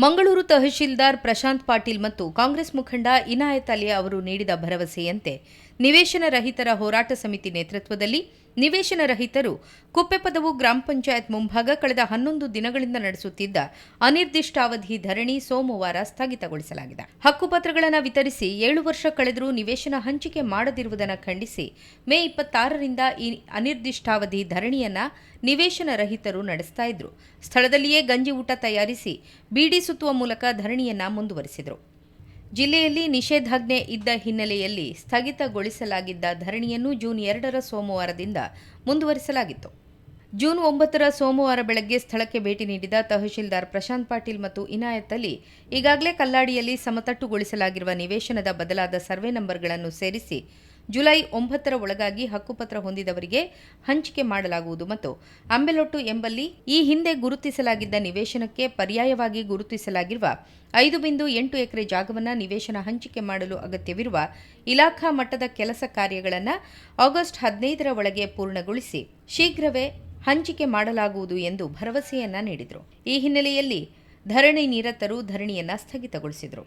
ಮಂಗಳೂರು ತಹಶೀಲ್ದಾರ್ ಪ್ರಶಾಂತ್ ಪಾಟೀಲ್ ಮತ್ತು ಕಾಂಗ್ರೆಸ್ ಮುಖಂಡ ಇನಾಯತ್ ಅಲಿ ಅವರು ನೀಡಿದ ಭರವಸೆಯಂತೆ ನಿವೇಶನ ರಹಿತರ ಹೋರಾಟ ಸಮಿತಿ ನೇತೃತ್ವದಲ್ಲಿ ನಿವೇಶನ ರಹಿತರು ಕುಪ್ಪೆಪದವು ಗ್ರಾಮ ಪಂಚಾಯತ್ ಮುಂಭಾಗ ಕಳೆದ ಹನ್ನೊಂದು ದಿನಗಳಿಂದ ನಡೆಸುತ್ತಿದ್ದ ಅನಿರ್ದಿಷ್ಟಾವಧಿ ಧರಣಿ ಸೋಮವಾರ ಸ್ಥಗಿತಗೊಳಿಸಲಾಗಿದೆ. ಹಕ್ಕುಪತ್ರಗಳನ್ನು ವಿತರಿಸಿ ಏಳು ವರ್ಷ ಕಳೆದರೂ ನಿವೇಶನ ಹಂಚಿಕೆ ಮಾಡದಿರುವುದನ್ನು ಖಂಡಿಸಿ ಮೇ ಇಪ್ಪತ್ತಾರರಿಂದ ಈ ಅನಿರ್ದಿಷ್ಟಾವಧಿ ಧರಣಿಯನ್ನ ನಿವೇಶನ ರಹಿತರು ನಡೆಸ್ತಾ ಇದ್ರು. ಸ್ಥಳದಲ್ಲಿಯೇ ಗಂಜಿ ಊಟ ತಯಾರಿಸಿ, ಬೀಡಿ ಸುತ್ತುವ ಮೂಲಕ ಧರಣಿಯನ್ನ ಮುಂದುವರೆಸಿದರು. ಜಿಲ್ಲೆಯಲ್ಲಿ ನಿಷೇಧಾಜ್ಞೆ ಇದ್ದ ಹಿನ್ನೆಲೆಯಲ್ಲಿ ಸ್ಥಗಿತಗೊಳಿಸಲಾಗಿದ್ದ ಧರಣಿಯನ್ನು ಜೂನ್ ಎರಡರ ಸೋಮವಾರದಿಂದ ಮುಂದುವರಿಸಲಾಗಿತ್ತು. ಜೂನ್ ಒಂಬತ್ತರ ಸೋಮವಾರ ಬೆಳಗ್ಗೆ ಸ್ಥಳಕ್ಕೆ ಭೇಟಿ ನೀಡಿದ ತಹಶೀಲ್ದಾರ್ ಪ್ರಶಾಂತ್ ಪಾಟೀಲ್ ಮತ್ತು ಇನಾಯತ್ ಅಲಿ, ಈಗಾಗಲೇ ಕಲ್ಲಾಡಿಯಲ್ಲಿ ಸಮತಟ್ಟುಗೊಳಿಸಲಾಗಿರುವ ನಿವೇಶನದ ಬದಲಾದ ಸರ್ವೆ ನಂಬರ್ಗಳನ್ನು ಸೇರಿಸಿ ಜುಲೈ ಒಂಬತ್ತರ ಒಳಗಾಗಿ ಹಕ್ಕುಪತ್ರ ಹೊಂದಿದವರಿಗೆ ಹಂಚಿಕೆ ಮಾಡಲಾಗುವುದು ಮತ್ತು ಅಂಬೆಲೊಟ್ಟು ಎಂಬಲ್ಲಿ ಈ ಹಿಂದೆ ಗುರುತಿಸಲಾಗಿದ್ದ ನಿವೇಶನಕ್ಕೆ ಪರ್ಯಾಯವಾಗಿ ಗುರುತಿಸಲಾಗಿರುವ ಐದು ಬಿಂದು ಎಂಟು ಎಕರೆ ಜಾಗವನ್ನು ನಿವೇಶನ ಹಂಚಿಕೆ ಮಾಡಲು ಅಗತ್ಯವಿರುವ ಇಲಾಖಾ ಮಟ್ಟದ ಕೆಲಸ ಕಾರ್ಯಗಳನ್ನು ಆಗಸ್ಟ್ ಹದಿನೈದರ ಒಳಗೆ ಪೂರ್ಣಗೊಳಿಸಿ ಶೀಘ್ರವೇ ಹಂಚಿಕೆ ಮಾಡಲಾಗುವುದು ಎಂದು ಭರವಸೆಯನ್ನ ನೀಡಿದರು. ಈ ಹಿನ್ನೆಲೆಯಲ್ಲಿ ಧರಣಿ ನಿರತರು ಧರಣಿಯನ್ನ ಸ್ಥಗಿತಗೊಳಿಸಿದರು.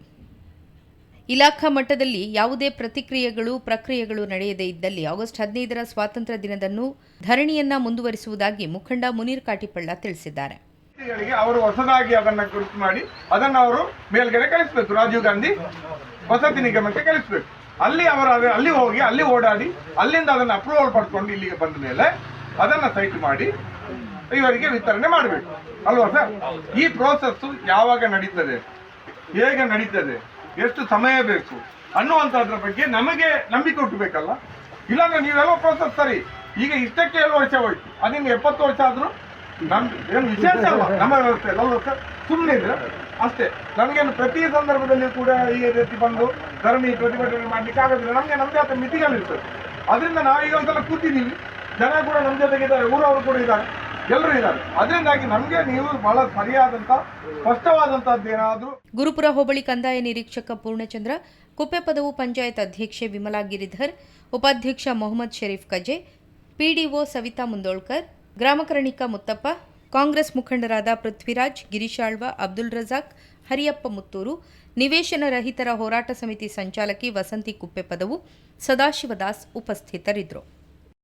ಇಲಾಖಾ ಮಟ್ಟದಲ್ಲಿ ಯಾವುದೇ ಪ್ರತಿಕ್ರಿಯೆಗಳು, ಪ್ರಕ್ರಿಯೆಗಳು ನಡೆಯದೇ ಇದ್ದಲ್ಲಿ ಆಗಸ್ಟ್ ಹದಿನೈದರ ಸ್ವಾತಂತ್ರ್ಯ ದಿನದಂದು ಧರಣಿಯನ್ನ ಮುಂದುವರಿಸುವುದಾಗಿ ಮುಖಂಡ ಮುನೀರ್ ಕಾಟಿಪಳ್ಳ ತಿಳಿಸಿದ್ದಾರೆ. ಅವರು ಹೊಸದಾಗಿ ಅದನ್ನ ಗುರುತು ಮಾಡಿ ಅದನ್ನ ಅವರು ಮೇಲ್ಗಡೆ ಕಳಿಸ್ಬೇಕು. ರಾಜೀವ್ ಗಾಂಧಿ ವಸತಿ ನಿಗಮಕ್ಕೆ ಕಳಿಸ್ಬೇಕು. ಅಲ್ಲಿ ಅವರ ಅಲ್ಲಿ ಹೋಗಿ, ಅಲ್ಲಿ ಓಡಾಡಿ, ಅಲ್ಲಿಂದ ಅದನ್ನ ಅಪ್ರೂವಲ್ ಪಡ್ಕೊಂಡು ಇಲ್ಲಿಗೆ ಬಂದ ಮೇಲೆ ಅದನ್ನ ಸೈಟ್ ಮಾಡಿ ಇವರಿಗೆ ವಿತರಣೆ ಮಾಡಬೇಕು. ಅಲ್ವಾ ಸರ್? ಈ ಪ್ರೋಸೆಸ್ ಯಾವಾಗ ನಡೀತದೆ? ಹೇಗೆ ನಡೀತದೆ? ಎಷ್ಟು ಸಮಯ ಬೇಕು ಅನ್ನುವಂಥದ್ರ ಬಗ್ಗೆ ನಮಗೆ ನಂಬಿಕೆ ಹುಟ್ಟಬೇಕಲ್ಲ? ಇಲ್ಲಾಂದ್ರೆ ನೀವೆಲ್ಲ ಪ್ರೋಸೆಸ್ ಸರಿ. ಈಗ ಇಷ್ಟಕ್ಕೆ ಏಳು ವರ್ಷ ಹೋಯ್ತು. ಅದಿನ್ನು ಎಪ್ಪತ್ತು ವರ್ಷ ಆದರೂ ನಮ್ ಏನು ವಿಶೇಷ ಅಲ್ಲ. ನಮ್ಮ ವ್ಯವಸ್ಥೆ ಸುಮ್ಮನೆ ಇದ್ರೆ ಅಷ್ಟೇ. ನಮಗೇನು ಪ್ರತಿ ಸಂದರ್ಭದಲ್ಲಿ ಕೂಡ ಈ ರೀತಿ ಬಂದು ಧರಣಿ ಪ್ರತಿಭಟನೆ ಮಾಡ್ಲಿಕ್ಕೆ ಆಗೋದಿಲ್ಲ. ನಮಗೆ ನಮ್ದೇ ಆದ ಮಿತಿಗಳಿರ್ತದೆ. ಅದರಿಂದ ನಾವೀಗ ಒಂದ್ಸಲ ಕೂತಿದ್ದೀವಿ. ಜನ ಕೂಡ ನಮ್ಮ ಜೊತೆಗಿದ್ದಾರೆ. ಊರವರು ಕೂಡ ಇದ್ದಾರೆ. ಎಲ್ಲರೂ ಇದ್ದಾರೆ. ಅದರಿಂದಾಗಿ ನಮಗೆ ನೀವು ಬಹಳ ಸರಿಯಾದಂತ ಸ್ಪಷ್ಟವಾದಂತದ್ದು ಏನಾದರೂ ಗುರುಪುರ ಹೋಬಳಿ ಕಂದಾಯ ನಿರೀಕ್ಷಕ ಪೂರ್ಣಚಂದ್ರ, ಕುಪ್ಪೆ ಪದವು ಪಂಚಾಯತ್ ಅಧ್ಯಕ್ಷೆ ವಿಮಲಾ ಗಿರಿಧರ್, ಉಪಾಧ್ಯಕ್ಷ ಮೊಹಮ್ಮದ್ ಶರೀಫ್ ಕಜೆ, ಪಿಡಿಒ ಸವಿತಾ ಮುಂದೋಳ್ಕರ್ ಗ್ರಾಮಕರಣಿಕ ಮುತ್ತಪ್ಪ, ಕಾಂಗ್ರೆಸ್ ಮುಖಂಡರಾದ ಪೃಥ್ವಿರಾಜ್ ಗಿರಿಶಾಳ್ವ ಅಬ್ದುಲ್ ರಜಾಕ್, ಹರಿಯಪ್ಪ ಮುತ್ತೂರು, ನಿವೇಶನ ರಹಿತರ ಹೋರಾಟ ಸಮಿತಿ ಸಂಚಾಲಕಿ ವಸಂತಿ ಕುಪ್ಪೆಪದವು ಸದಾಶಿವದಾಸ್ ಉಪಸ್ಥಿತರಿದ್ದರು.